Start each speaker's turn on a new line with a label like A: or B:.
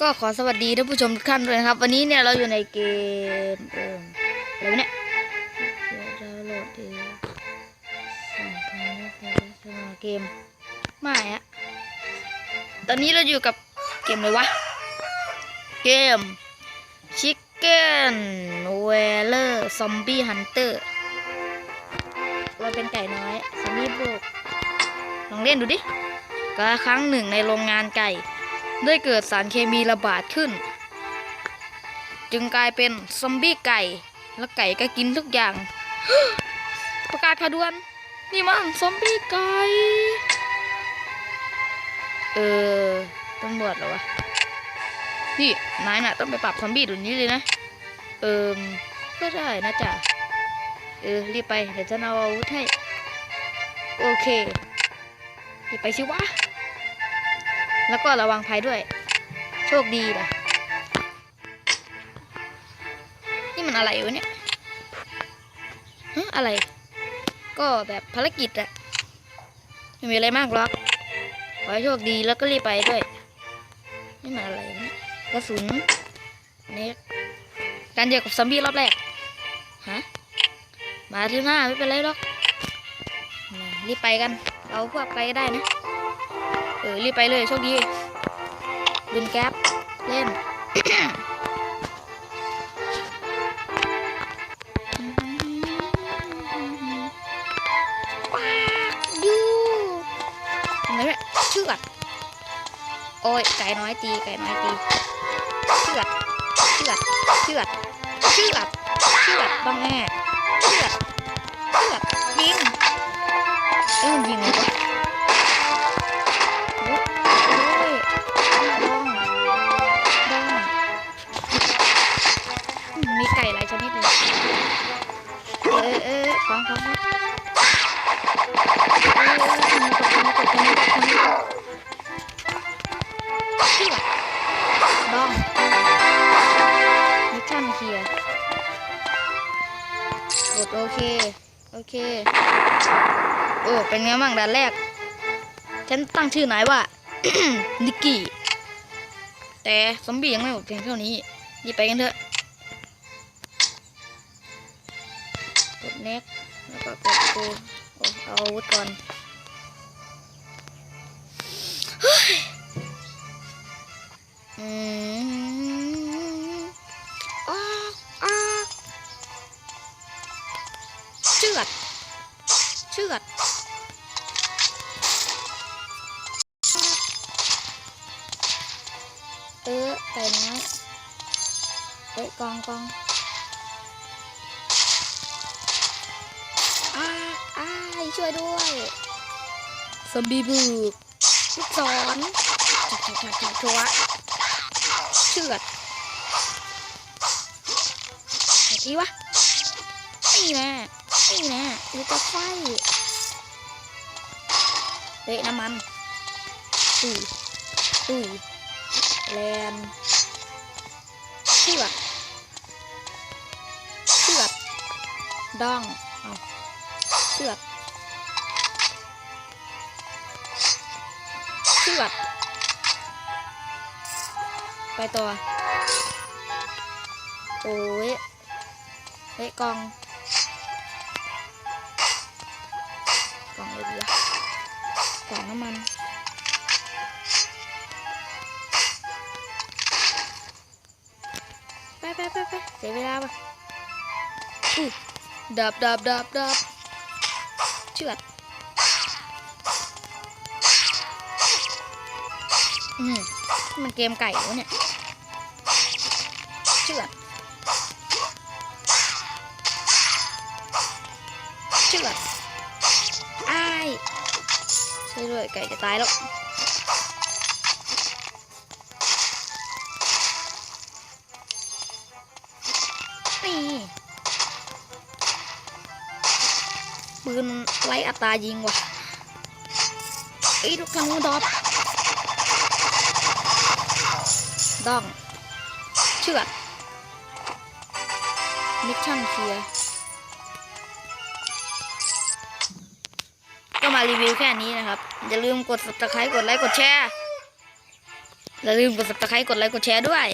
A: ก็ขอสวัสดีท่านผู้ชมทุกท่านด้วยนะครับ วันนี้เนี่ยเราอยู่ในเกมเอออะไรเนี่ยดี๋ยวโหลดเองสั่งทางนี้ไปสมัครเกมไม่อะตอนนี้เราอยู่กับเกมอะไรวะ เกม Chicken w e l e r Zombie Hunter เราเป็นไก่น้อยซอมบี้บุกลองเล่นดูดิกาครั้งหนึ่งในโรงงานไก่ ได้เกิดสารเคมีระบาดขึ้น จึงกลายเป็นซอมบี้ไก่ แล้วไก่ก็กินทุกอย่าง ประกาศข่าวด่วน นี่มันซอมบี้ไก่ เออตำรวจเหรอวะ นี่นายน่ะต้องไปปรับซอมบี้เดี๋ยวนี้เลยนะ เอิมก็ได้นะจ๊ะ เออรีบไปเดี๋ยวจะเอาอาวุธให้ โอเครีบไปสิวะ แล้วก็ระวังภัยด้วย โชคดีนะนี่มันอะไรวะเนี่ยฮะอะไร ก็แบบภารกิจอะไม่มีอะไรมากหรอกขอให้โชคดีแล้วก็รีบไปด้วย นี่มันอะไรวะกระสุนเนี่การเจอกับซอมบี้รอบแรก ฮะ มาที่หน้าไม่เป็นไรหรอก รีบไปกัน เราพวกไปก็ได้นะ เออรีบไปเลยโชคดีบินแก๊ปเล่นว้ายูอะไรเนี่ยเชือดโอ้ยไก่น้อยตีไก่น้อยตีเชือดเชือดเชือดเชือดเชือดบ้างแน่ เออของของของเออเออมีกดมีกดมีกดมีกดชื่ออะไรดองมิชชั่นเคลียร์กดโอเค โอเค โอ้ เป็นไงบ้างด่านแรก ฉันตั้งชื่อนายว่า นิกกี้ แต่ซอมบี้ยังไม่หมดเพียงเท่านี้รีบไปกันเถอะ กดเน็ก แล้วก็กดปูโอ้เอาอาวุธก่อนเฮ้ยอืมอ้าวอ้าวเชือดเชือดเออไก่น้อยเอ้ยกองกอง อ้าอ้ายช่วยด้วยซอมบี้บุกลูกศรจักจักจักจักชัวเชือดไหนทีวะนี่แน่นี่แน่ดูจะไฟเฮ้ยน้ำมันตุยตุยแลนเชือกเชือกดองเอา เชือกเชือกไปต่อ โอ้ยเฮ้ยกอง กองเลยดีอะกองน้ำมันไปไปไปไปเสียเวลาปะดับดับดับดับ เชือดอืมมันเกมไก่วะเนี่ยเชือดเชือดอ้ายช่วยด้วยไก่จะตายแล้วนี่ ปืนไล่อัตรายิงว่ะไอ้ลูกธนูดอปดอง เชือดมิชชั่นเคลียร์ก็มารีวิวแค่นี้นะครับ อย่าลืมกด subscribe กดไลค์กดแชร์ อย่าลืมกด subscribe กดไลค์กดแชร์ด้วย